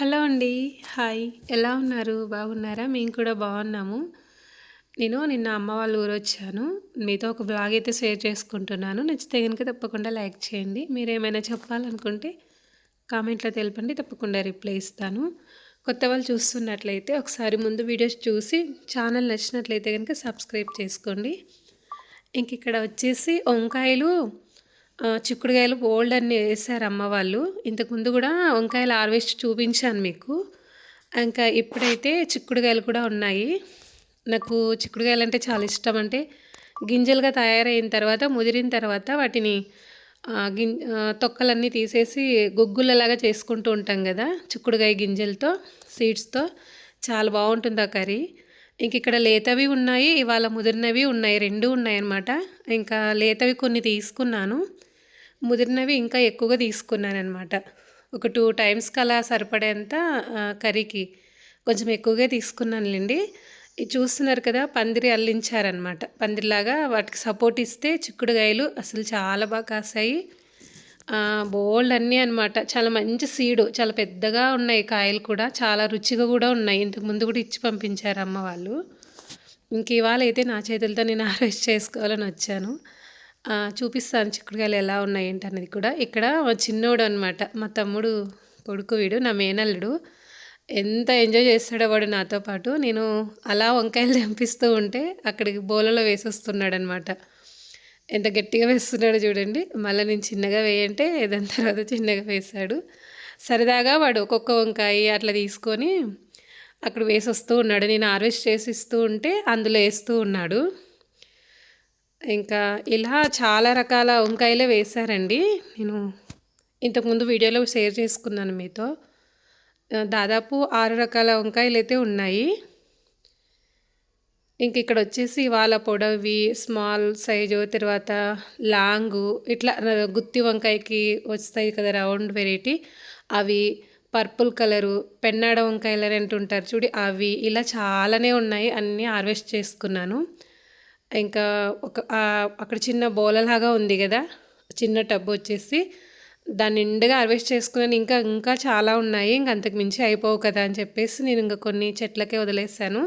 Hello అండి. Hi. ఎలా ఉన్నారు? బాగున్నారా? మేము కూడా బాగున్నాము. నేను నిన్న అమ్మ వాళ్ళ ఊరు వచ్చాను. మీతో ఒక బ్లాగ్ అయితే షేర్ చేసుకుంటున్నాను. నచ్చితే కనుక తప్పకుండా లైక్ చేయండి. మీరు ఏమైనా చెప్పాలనుకుంటే కామెంట్లో తెలపండి. తప్పకుండా రిప్లై ఇస్తాను. కొత్త వాళ్ళు చూస్తున్నట్లయితే ఒకసారి ముందు వీడియోస్ చూసి ఛానల్ నచ్చినట్లయితే కనుక సబ్స్క్రైబ్ చేసుకోండి. ఇంక ఇక్కడ వచ్చేసి వంకాయలు చిక్కుడుకాయలు బోల్డ్ అన్ని వేసారు అమ్మ వాళ్ళు. ఇంతకుముందు కూడా వంకాయలు హార్వెస్ట్ చూపించాను మీకు. ఇంకా ఇప్పుడైతే చిక్కుడుకాయలు కూడా ఉన్నాయి. నాకు చిక్కుడుకాయలు అంటే చాలా ఇష్టం. అంటే గింజలుగా తయారైన తర్వాత ముదిరిన తర్వాత వాటిని గిం తొక్కలన్నీ తీసేసి గుగ్గులలాగా చేసుకుంటూ ఉంటాం కదా చిక్కుడుకాయ గింజలతో సీడ్స్తో. చాలా బాగుంటుంది ఆ కర్రీ. ఇంక ఇక్కడ లేతవి ఉన్నాయి ఇవాళ ముదిరినవి ఉన్నాయి రెండు ఉన్నాయన్నమాట. ఇంకా లేతవి కొన్ని తీసుకున్నాను. ముదిరినవి ఇంకా ఎక్కువగా తీసుకున్నాను అనమాట ఒక టూ టైమ్స్కి అలా సరిపడేంత కర్రీకి కొంచెం ఎక్కువగా తీసుకున్నానులేండి. ఇది చూస్తున్నారు కదా పందిరి అల్లించారనమాట పందిరిలాగా వాటికి సపోర్ట్ ఇస్తే చిక్కుడుగాయలు అసలు చాలా బాగా కాసాయి బోల్డ్ అన్నీ అనమాట చాలా మంచి సీడు చాలా పెద్దగా ఉన్నాయి కాయలు కూడా. చాలా రుచిగా కూడా ఉన్నాయి. ఇంతకు ముందు కూడా ఇచ్చి పంపించారు అమ్మ వాళ్ళు. ఇంక ఇవాళ అయితే నా చేతులతో నేను హార్వెస్ట్ చేసుకోవాలని వచ్చాను. చూపిస్తాను చిక్కుడుకాయలు ఎలా ఉన్నాయి ఏంటి అనేది కూడా. ఇక్కడ మా చిన్నోడు అనమాట మా తమ్ముడు కొడుకు వీడు నా మేనల్లుడు. ఎంత ఎంజాయ్ చేస్తాడో వాడు నాతో పాటు. నేను అలా వంకాయలు తెంపిస్తూ ఉంటే అక్కడికి బోలలో వేసేస్తున్నాడు అనమాట ఎంత గట్టిగా వేస్తున్నాడో చూడండి. మళ్ళీ నేను చిన్నగా వేయంటే దాని తర్వాత చిన్నగా వేశాడు సరదాగా వాడు ఒక్కొక్క వంకాయ అట్లా తీసుకొని అక్కడ వేసి వస్తూ ఉన్నాడు. నేను హార్వెస్ట్ చేసి ఇస్తూ ఉంటే అందులో వేస్తూ ఉన్నాడు. ఇంకా ఇలా చాలా రకాల వంకాయలే వేశారండి. నేను ఇంతకుముందు వీడియోలో షేర్ చేసుకున్నాను మీతో. దాదాపు ఆరు రకాల వంకాయలు అయితే ఉన్నాయి. ఇంక ఇక్కడ వచ్చేసి వాళ్ళ పొడవి స్మాల్ సైజు తర్వాత లాంగు ఇట్లా గుత్తి వంకాయకి వస్తాయి కదా రౌండ్ వెరైటీ. అవి పర్పుల్ కలరు పెన్నాడ వంకాయలు అని అంటుంటారు చూడి అవి ఇలా చాలానే ఉన్నాయి అన్నీ హార్వెస్ట్ చేసుకున్నాను. ఇంకా ఒక అక్కడ చిన్న బోలలాగా ఉంది కదా చిన్న టబ్ వచ్చేసి. దాన్ని నిండుగా హార్వెస్ట్ చేసుకున్నాను. ఇంకా ఇంకా చాలా ఉన్నాయి. ఇంక అంతకు మించి అయిపోవు కదా అని చెప్పేసి నేను ఇంకా కొన్ని చెట్లకే వదిలేసాను.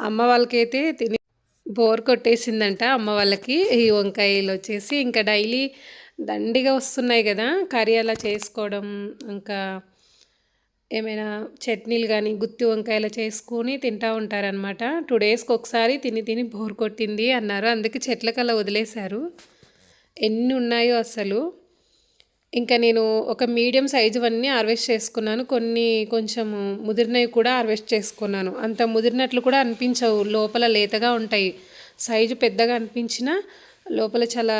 అమ్మ వాళ్ళకైతే తిని బోర్ కొట్టేసిందంట అమ్మ వాళ్ళకి. ఈ వంకాయలు వచ్చేసి ఇంకా డైలీ దండిగా వస్తున్నాయి కదా కర్రీ అలా చేసుకోవడం ఇంకా ఏమైనా చట్నీలు కానీ గుత్తి వంకాయలు చేసుకొని తింటూ ఉంటారనమాట టూ డేస్కి ఒకసారి తిని తిని బోర్ కొట్టింది అన్నారు. అందుకే చెట్లకు అలా వదిలేశారు. ఎన్ని ఉన్నాయో అసలు. ఇంకా నేను ఒక మీడియం సైజు అన్నీ హార్వెస్ట్ చేసుకున్నాను. కొన్ని కొంచెం ముదిరినవి కూడా హార్వెస్ట్ చేసుకున్నాను. అంత ముదిరినట్లు కూడా అనిపించవు. లోపల లేతగా ఉంటాయి. సైజు పెద్దగా అనిపించినా లోపల చాలా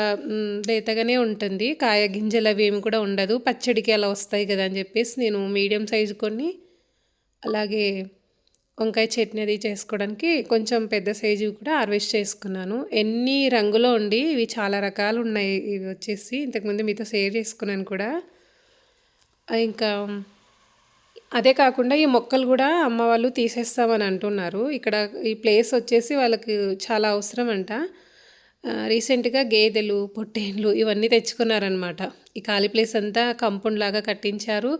లేతగానే ఉంటుంది. కాయ గింజలు అవి ఏమి కూడా ఉండదు. పచ్చడికి అలా వస్తాయి కదా అని చెప్పేసి నేను మీడియం సైజు కొన్ని అలాగే వంకాయ చట్నీ అది చేసుకోవడానికి కొంచెం పెద్ద సైజు కూడా హార్వెస్ట్ చేసుకున్నాను. ఎన్ని రంగులో ఉండి ఇవి చాలా రకాలు ఉన్నాయి. ఇవి వచ్చేసి ఇంతకుముందు మీతో షేర్ చేసుకున్నాను కూడా. ఇంకా అదే కాకుండా ఈ మొక్కలు కూడా అమ్మ వాళ్ళు తీసేస్తామని అంటున్నారు. ఇక్కడ ఈ ప్లేస్ వచ్చేసి వాళ్ళకి చాలా అవసరం అంట. రీసెంట్గా గేదెలు పొట్టేళ్ళు ఇవన్నీ తెచ్చుకున్నారనమాట ఈ ఖాళీ ప్లేస్ అంతా కంపౌండ్ లాగా కట్టించారు.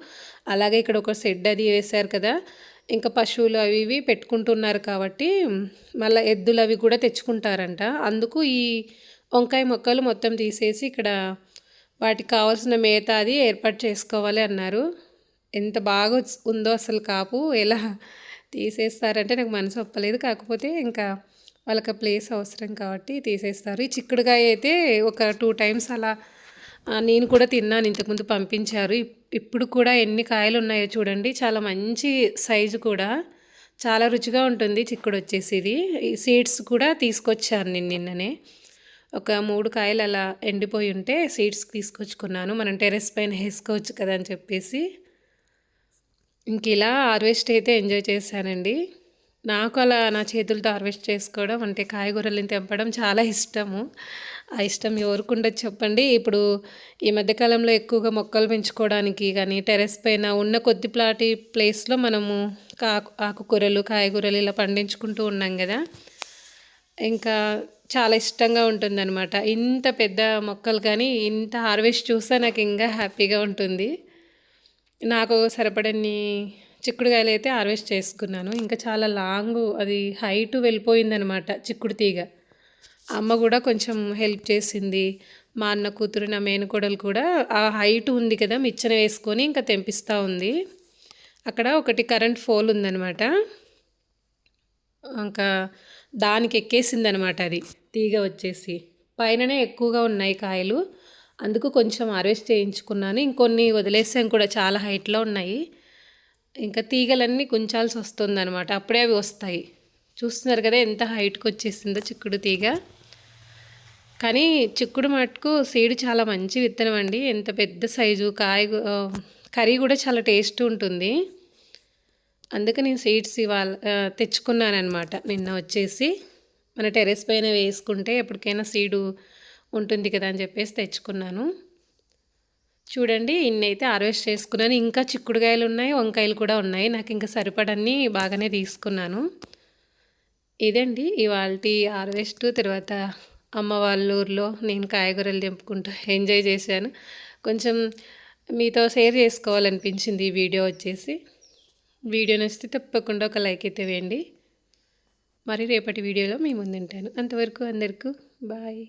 అలాగే ఇక్కడ ఒక షెడ్ అది వేశారు కదా. ఇంకా పశువులు అవి ఇవి పెట్టుకుంటున్నారు కాబట్టి మళ్ళీ ఎద్దులు అవి కూడా తెచ్చుకుంటారంట. అందుకు ఈ వంకాయ మొక్కలు మొత్తం తీసేసి ఇక్కడ వాటికి కావాల్సిన మేత అది ఏర్పాటు చేసుకోవాలి అన్నారు. ఎంత బాగా ఉందో అసలు కాపు ఎలా తీసేస్తారంటే నాకు మనసు ఒప్పలేదు. కాకపోతే ఇంకా వాళ్ళకి ప్లేస్ అవసరం కాబట్టి తీసేస్తారు. ఈ చిక్కుడుకాయ అయితే ఒక టూ టైమ్స్ అలా నేను కూడా తిన్నాను. ఇంతకుముందు పంపించారు. ఇప్- ఇప్పుడు కూడా ఎన్ని కాయలు ఉన్నాయో చూడండి. చాలా మంచి సైజు కూడా. చాలా రుచిగా ఉంటుంది చిక్కుడు వచ్చేసి ఇది సీడ్స్ కూడా తీసుకొచ్చాను నేను నిన్ననే. ఒక మూడు కాయలు అలా ఎండిపోయి ఉంటే సీడ్స్ తీసుకొచ్చుకున్నాను. మనం టెరెస్ పైన వేసుకోవచ్చు కదా అని చెప్పేసి. ఇంక ఇలా హార్వెస్ట్ అయితే ఎంజాయ్ చేశానండి. నాకు అలా నా చేతులతో హార్వెస్ట్ చేసుకోవడం అంటే కాయగూరలను తెంపడం చాలా ఇష్టము. ఆ ఇష్టం ఎవరికి ఉండదు చెప్పండి. ఇప్పుడు ఈ మధ్యకాలంలో ఎక్కువగా మొక్కలు పెంచుకోవడానికి కానీ టెర్రస్ పైన ఉన్న కొద్ది ప్లాటి ప్లేస్లో మనము కాకు ఆకుకూరలు కాయగూరలు ఇలా పండించుకుంటూ ఉన్నాం కదా. ఇంకా చాలా ఇష్టంగా ఉంటుందన్నమాట. ఇంత పెద్ద మొక్కలు కానీ ఇంత హార్వెస్ట్ చూస్తే నాకు ఇంకా హ్యాపీగా ఉంటుంది. నాకు సరిపడని చిక్కుడుకాయలు అయితే హార్వెస్ట్ చేసుకున్నాను. ఇంకా చాలా లాంగ్ అది హైట్ వెళ్ళిపోయిందనమాట చిక్కుడు తీగ. అమ్మ కూడా కొంచెం హెల్ప్ చేసింది. మా అన్న కూతురు నా మేనకోడలు కూడా ఆ హైట్ ఉంది కదా మిచ్చన వేసుకొని ఇంకా తెంపిస్తూ ఉంది. అక్కడ ఒకటి కరెంట్ ఫోల్ ఉందనమాట ఇంకా దానికి ఎక్కేసింది అనమాట అది తీగ వచ్చేసి. పైననే ఎక్కువగా ఉన్నాయి కాయలు. అందుకు కొంచెం హార్వెస్ట్ చేయించుకున్నాను. ఇంకొన్ని వదిలేసాం కూడా చాలా హైట్లో ఉన్నాయి. ఇంకా తీగలన్నీ కుంచాల్సి వస్తుంది అనమాట అప్పుడే అవి వస్తాయి. చూస్తున్నారు కదా ఎంత హైట్కి వచ్చేసిందో చిక్కుడు తీగ. కానీ చిక్కుడు మటుకు సీడ్ చాలా మంచి విత్తనం అండి. ఎంత పెద్ద సైజు కాయ కర్రీ కూడా చాలా టేస్ట్ ఉంటుంది. అందుకే నేను సీడ్స్ ఇవాళ తెచ్చుకున్నాను అనమాట నిన్న వచ్చేసి మన టెరెస్ పైన వేసుకుంటే ఎప్పటికైనా సీడు ఉంటుంది కదా అని చెప్పేసి తెచ్చుకున్నాను. చూడండి ఇన్ని అయితే హార్వెస్ట్ చేసుకున్నాను. ఇంకా చిక్కుడుకాయలు ఉన్నాయి వంకాయలు కూడా ఉన్నాయి. నాకు ఇంకా సరిపడన్ని బాగానే తీసుకున్నాను. ఇదండి ఇవాళ హార్వెస్ట్ తర్వాత అమ్మ వాళ్ళ ఊర్లో నేను కాయగూరలు తెంపుకుంటూ ఎంజాయ్ చేశాను. కొంచెం మీతో షేర్ చేసుకోవాలనిపించింది ఈ వీడియో వచ్చేసి. వీడియో నచ్చితే తప్పకుండా ఒక లైక్ అయితే వేయండి. మరి రేపటి వీడియోలో మీ ముందుంటాను. అంతవరకు అందరికీ బాయ్.